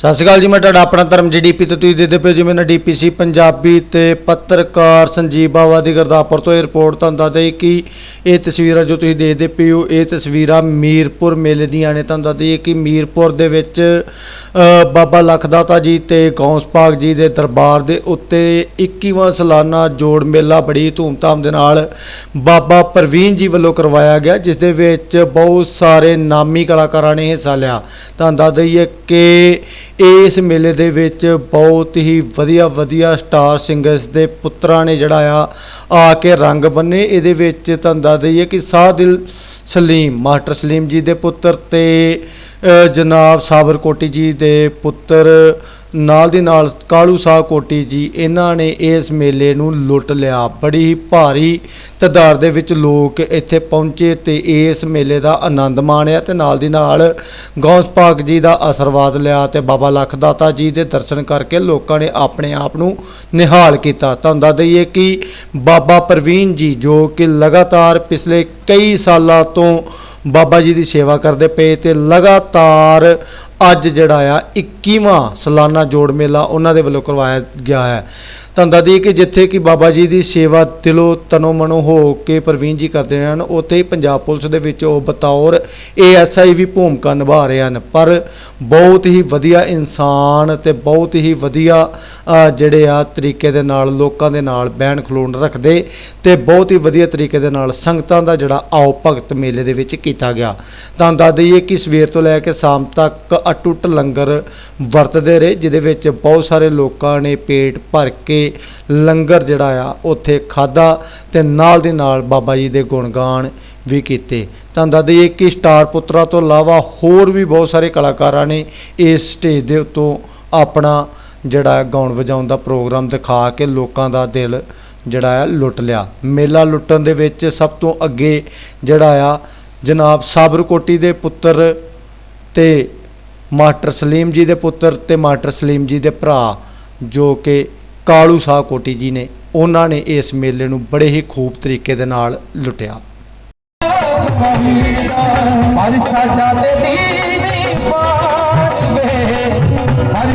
ਸਤਿ ਸ਼੍ਰੀ ਅਕਾਲ ਜੀ, ਮੈਂ ਤੁਹਾਡਾ ਆਪਣਾ ਧਰਮ ਜੀਡੀਪੀ ਤੇ ਤੁਸੀਂ ਦੇਖਦੇ ਪਏ ਜਿਵੇਂ ਨਾ ਡੀਪੀਸੀ ਪੰਜਾਬੀ ਤੇ ਪੱਤਰਕਾਰ ਸੰਜੀਵ ਬਾਵਾ ਦੀ ਗੁਰਦਾਸਪੁਰ ਤੋਂ ਇਹ ਰਿਪੋਰਟ ਤੁਹਾਨੂੰ ਦੱਸਦੇ ਕਿ ਇਹ ਤਸਵੀਰਾਂ ਜੋ ਤੁਸੀਂ ਦੇਖਦੇ ਪਏ ਹੋ, ਇਹ ਤਸਵੀਰਾਂ ਮੀਰਪੁਰ ਮੇਲੇ ਦੀਆਂ ਨੇ। ਤੁਹਾਨੂੰ ਦੱਸਦੇ ਕਿ ਮੀਰਪੁਰ ਦੇ ਵਿੱਚ ਬਾਬਾ ਲਖਦਾਤਾ ਜੀ ਤੇ ਗੌਂਸ ਪਾਕ ਜੀ ਦੇ ਦਰਬਾਰ ਦੇ ਉੱਤੇ 21ਵਾਂ ਸਾਲਾਨਾ ਜੋੜ ਮੇਲਾ ਬੜੀ ਧੂਮਧਾਮ ਦੇ ਨਾਲ ਬਾਬਾ ਪ੍ਰਵੀਨ ਜੀ ਵੱਲੋਂ ਕਰਵਾਇਆ ਗਿਆ, ਜਿਸ ਦੇ ਵਿੱਚ ਬਹੁਤ ਸਾਰੇ ਨਾਮੀ ਕਲਾਕਾਰਾਂ ਨੇ ਹਿੱਸਾ ਲਿਆ। ਤੁਹਾਨੂੰ ਦੱਸ ਦਈਏ ਕਿ ਇਸ ਮੇਲੇ ਦੇ ਵਿੱਚ ਬਹੁਤ ਹੀ ਵਧੀਆ ਵਧੀਆ ਸਟਾਰ ਸਿੰਗਰਸ ਦੇ ਪੁੱਤਰਾਂ ਨੇ ਜਿਹੜਾ ਆ ਆ ਕੇ ਰੰਗ ਬੰਨੇ। ਇਹਦੇ ਵਿੱਚ ਤੁਹਾਨੂੰ ਦੱਸ ਦਈਏ ਕਿ ਸ਼ਾਹ ਦਿਲ ਸਲੀਮ, ਮਾਸਟਰ ਸਲੀਮ ਜੀ ਦੇ ਪੁੱਤਰ ਤੇ ਜਨਾਬ ਸਾਬਰ ਕੋਟੀ ਜੀ ਦੇ ਪੁੱਤਰ, ਨਾਲ ਦੀ ਨਾਲ ਕਾਲੂ ਸਾਹ ਕੋਟੀ ਜੀ, ਇਹਨਾਂ ਨੇ ਇਸ ਮੇਲੇ ਨੂੰ ਲੁੱਟ ਲਿਆ। ਬੜੀ ਹੀ ਭਾਰੀ ਤਾਦਾਦ ਦੇ ਵਿੱਚ ਲੋਕ ਇੱਥੇ ਪਹੁੰਚੇ ਤੇ ਇਸ ਮੇਲੇ ਦਾ ਆਨੰਦ ਮਾਣਿਆ ਤੇ ਨਾਲ ਦੀ ਨਾਲ ਗੌਸ ਪਾਕ ਜੀ ਦਾ ਆਸ਼ੀਰਵਾਦ ਲਿਆ ਤੇ ਬਾਬਾ ਲੱਖ ਦਾਤਾ ਜੀ ਦੇ ਦਰਸ਼ਨ ਕਰਕੇ ਲੋਕਾਂ ਨੇ ਆਪਣੇ ਆਪ ਨੂੰ ਨਿਹਾਲ ਕੀਤਾ। ਤੁਹਾਨੂੰ ਦੱਸ ਦਈਏ ਕਿ ਬਾਬਾ ਪ੍ਰਵੀਨ ਜੀ ਜੋ ਕਿ ਲਗਾਤਾਰ ਪਿਛਲੇ ਕਈ ਸਾਲਾਂ ਤੋਂ ਬਾਬਾ ਜੀ ਦੀ ਸੇਵਾ ਕਰਦੇ ਪਏ ਤੇ ਲਗਾਤਾਰ ਅੱਜ ਜਿਹੜਾ ਆ 21ਵਾਂ ਸਾਲਾਨਾ ਜੋੜ ਮੇਲਾ ਉਹਨਾਂ ਦੇ ਵੱਲੋਂ ਕਰਵਾਇਆ ਗਿਆ ਹੈ। ਤੁਹਾਨੂੰ ਦੱਸ ਦਈਏ ਕਿ ਜਿੱਥੇ ਕਿ ਬਾਬਾ ਜੀ ਦੀ ਸੇਵਾ ਦਿਲੋਂ ਤਨੋਂ ਮਨੋਂ ਹੋ ਕੇ ਪ੍ਰਵੀਨ ਜੀ ਕਰਦੇ ਹਨ, ਉੱਥੇ ਹੀ ਪੰਜਾਬ ਪੁਲਿਸ ਦੇ ਵਿੱਚ ਉਹ ਬਤੌਰ ਏਐਸਆਈ ਵੀ ਭੂਮਿਕਾ ਨਿਭਾ ਰਹੇ ਹਨ। ਪਰ ਬਹੁਤ ਹੀ ਵਧੀਆ ਇਨਸਾਨ ਤੇ ਬਹੁਤ ਹੀ ਵਧੀਆ ਜਿਹੜੇ ਆ ਤਰੀਕੇ ਦੇ ਨਾਲ, ਲੋਕਾਂ ਦੇ ਨਾਲ ਬਹਿਣ ਖਲੋਣ ਰੱਖਦੇ ਤੇ ਬਹੁਤ ਹੀ ਵਧੀਆ ਤਰੀਕੇ ਦੇ ਨਾਲ ਸੰਗਤਾਂ ਦਾ ਜਿਹੜਾ ਆਓ ਭਗਤ ਮੇਲੇ ਦੇ ਵਿੱਚ ਕੀਤਾ ਗਿਆ। ਤਾਂ ਦੱਸ ਦਈਏ ਕਿ ਸਵੇਰ ਤੋਂ ਲੈ ਕੇ ਸ਼ਾਮ ਤੱਕ ਅਟੁੱਟ ਲੰਗਰ ਵਰਤਦੇ ਰਹੇ, ਜਿਹਦੇ ਵਿੱਚ ਬਹੁਤ ਸਾਰੇ ਲੋਕਾਂ ਨੇ ਪੇਟ ਭਰ ਕੇ ਲੰਗਰ ਜਿਹੜਾ ਆ, ਉੱਥੇ ਖਾਦਾ ਤੇ ਨਾਲ ਦੀ ਨਾਲ ਬਾਬਾ ਜੀ ਦੇ ਗੁਣਗਾਨ ਵੀ ਕੀਤੇ। ਤਾਂ ਦੱਸ ਦਈਏ ਕਿ ਸਟਾਰ ਪੁੱਤਰਾ ਤੋਂ ਇਲਾਵਾ ਹੋਰ ਵੀ ਬਹੁਤ ਸਾਰੇ ਕਲਾਕਾਰਾਂ ਨੇ ਇਸ ਸਟੇਜ ਦੇ ਉੱਤੋਂ ਆਪਣਾ ਜਿਹੜਾ ਗਾਉਣ ਵਜਾਉਣ ਦਾ ਪ੍ਰੋਗਰਾਮ ਦਿਖਾ ਕੇ ਲੋਕਾਂ ਦਾ ਦਿਲ ਜਿਹੜਾ ਆ ਲੁੱਟ ਲਿਆ। ਮੇਲਾ ਲੁੱਟਣ ਦੇ ਵਿੱਚ ਸਭ ਤੋਂ ਅੱਗੇ ਜਿਹੜਾ ਆ ਜਨਾਬ ਸਾਬਰ ਕੋਟੀ ਦੇ ਪੁੱਤਰ ਤੇ ਮਾਸਟਰ ਸਲੀਮ ਜੀ ਦੇ ਪੁੱਤਰ ਤੇ ਮਾਸਟਰ ਸਲੀਮ ਜੀ ਦੇ ਭਰਾ ਜੋ ਕਿ ਕਾਲੂ ਸਾਹਿਬ ਕੋਟੀ ਜੀ ਨੇ ਉਹਨਾਂ ਨੇ ਇਸ ਮੇਲੇ ਨੂੰ ਬੜੇ ਹੀ ਖੂਬ ਤਰੀਕੇ ਦੇ ਨਾਲ ਲੁੱਟਿਆ। ਹਰ ਸਾਡਾ ਤੇ ਦੀਨ ਪਾਵੇ। ਹਰ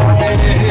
Lord.